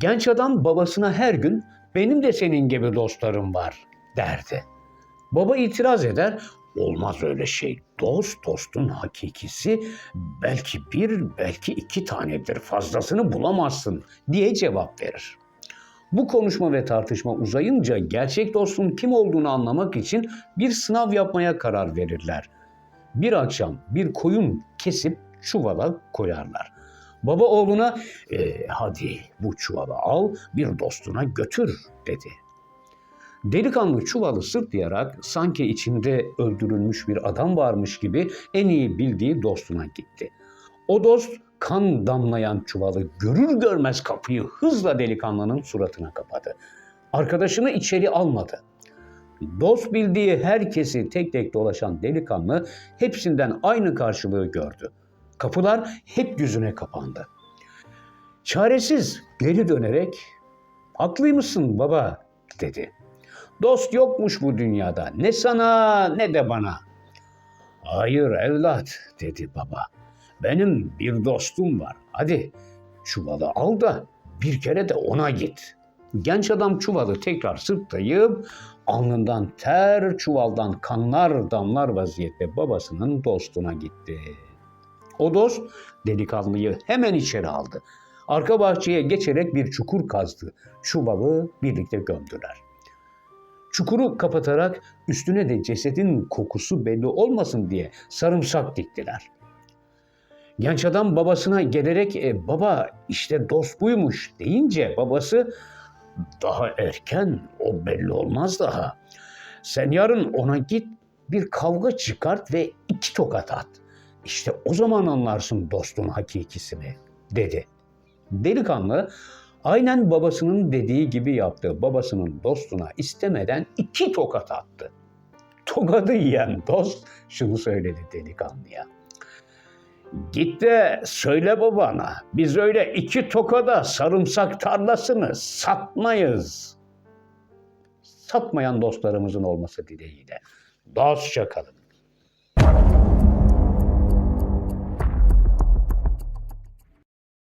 Genç adam babasına her gün benim de senin gibi dostlarım var derdi. Baba itiraz eder. Olmaz öyle şey. Dost dostun hakikisi belki bir belki iki tanedir. Fazlasını bulamazsın diye cevap verir. Bu konuşma ve tartışma uzayınca gerçek dostun kim olduğunu anlamak için bir sınav yapmaya karar verirler. Bir akşam bir koyun kesip çuvala koyarlar. Baba oğluna "E, hadi bu çuvalı al bir dostuna götür dedi. Delikanlı çuvalı sırtlayarak sanki içinde öldürülmüş bir adam varmış gibi en iyi bildiği dostuna gitti. O dost kan damlayan çuvalı görür görmez kapıyı hızla delikanlının suratına kapadı. Arkadaşını içeri almadı. Dost bildiği herkesi tek tek dolaşan delikanlı hepsinden aynı karşılığı gördü. Kapılar hep yüzüne kapandı. Çaresiz geri dönerek "Haklıymışsın baba." dedi. Dost yokmuş bu dünyada. Ne sana ne de bana. Hayır evlat dedi baba. Benim bir dostum var. Hadi çuvalı al da bir kere de ona git. Genç adam çuvalı tekrar sırtlayıp alnından ter çuvaldan kanlar damlar vaziyette babasının dostuna gitti. O dost delikanlıyı hemen içeri aldı. Arka bahçeye geçerek bir çukur kazdı. Çuvalı birlikte gömdüler. Çukuru kapatarak üstüne de cesedin kokusu belli olmasın diye sarımsak diktiler. Genç adam babasına gelerek e, baba işte dost buymuş deyince babası daha erken o belli olmaz daha. Sen yarın ona git bir kavga çıkart ve iki tokat at. İşte o zaman anlarsın dostun hakikisini dedi. Delikanlı aynen babasının dediği gibi yaptı. Babasının dostuna istemeden iki tokat attı. Tokadı yiyen dost şunu söyledi delikanlıya. Git de söyle babana biz öyle iki tokada sarımsak tarlasını satmayız. Satmayan dostlarımızın olması dileğiyle. Dostça kalın.